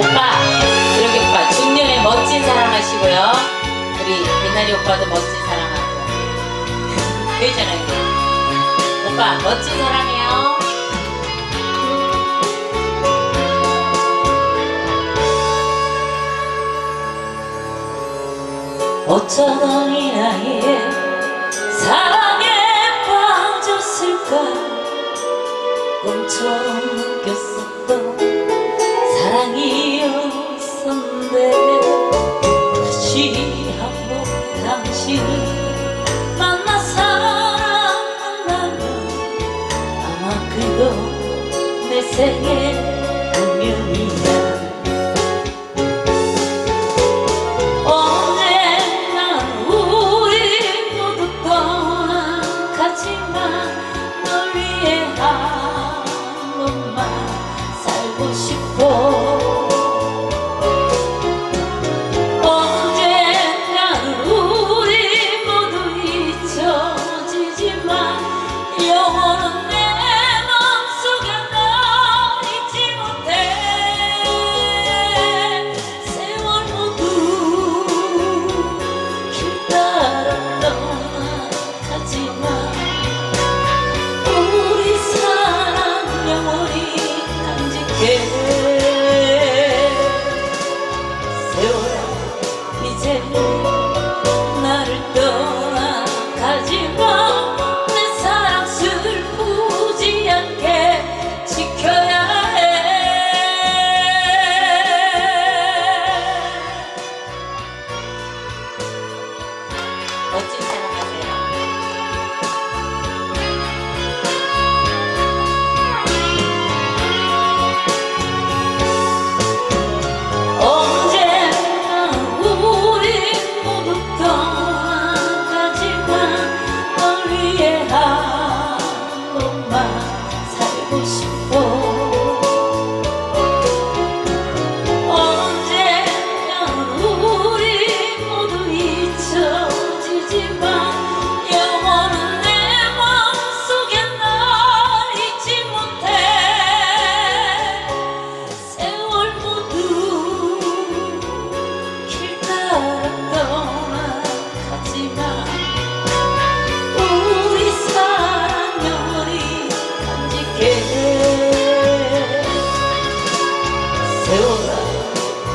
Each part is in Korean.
오빠, 이렇게 오빠, 중년에 멋진 사랑하시고요. 우리 미나리 오빠도 멋진 사랑하고. 보이잖아요. 오빠, 멋진 사랑해요. 어쩌다 이 나이에 사랑에 빠졌을까 꿈처럼 느꼈었던 사랑이 었었는데 다시 한번 당신을 만나 사랑한다면 아마 그거 내 생의 운명이야. 널 위해 한 번만 살고 싶어 이제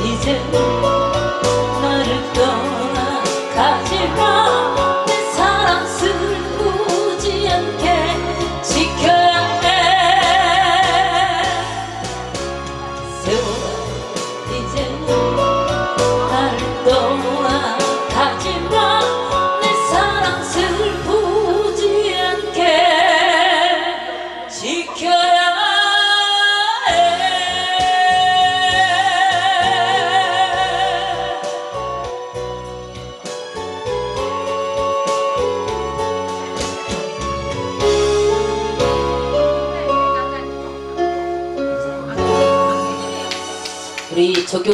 이제 우리 조교